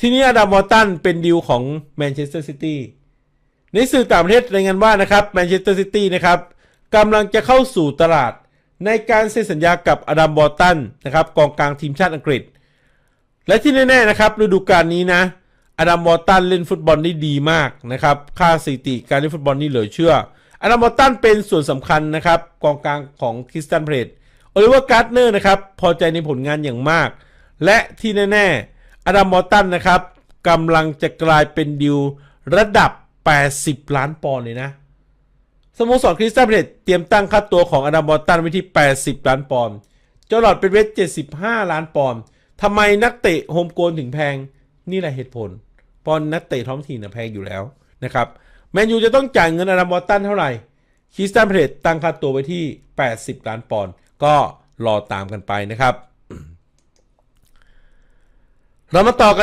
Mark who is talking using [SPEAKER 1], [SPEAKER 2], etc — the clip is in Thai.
[SPEAKER 1] ทีนี้อดัมวอลตันเป็นดีลของแมนเชสเตอร์ซิตี้ในสื่อต่างประเทศรายงานว่านะครับแมนเชสเตอร์ซิตี้นะครับกำลังจะเข้าสู่ตลาดในการเซ็นสัญญากับอดัมวอลตันนะครับกองกลางทีมชาติอังกฤษ และที่แน่ๆนะครับฤดูกาลนี้นะอดัมวอลตันเล่นฟุตบอลได้ดีมากนะครับค่าสถิติการเล่นฟุตบอลนี่เหลือเชื่ออดัมวอลตันเป็นส่วนสำคัญนะครับกองกลางของคริสตันเพลตโอลิเวอร์การ์ดเนอร์นะครับพอใจในผลงานอย่างมาก และที่แน่ๆ อดัมวอตันนะครับกำลังจะกลายเป็นดิวระดับ 80 ล้านปอนด์เลยนะ สโมสรคริสตัลเพลตเตรียมตั้งค่าตัวของอดัมบอตันไว้ที่ 80 ล้านปอนด์เจ้าหลอดเป็นเวท75 ล้านปอนด์ทำไมนักเตะโฮมโกลถึงแพง นี่แหละเหตุผลปอนด์นักเตะท้องถิ่นแพงอยู่แล้วนะครับแมนยูจะต้องจ่ายเงินอดัมบอตันเท่าไหร่คริสตัลเพลตตั้งค่าตัวไว้ที่ 80 ล้านปอนด์ก็รอตามกันไปนะครับ เรามาต่อกัน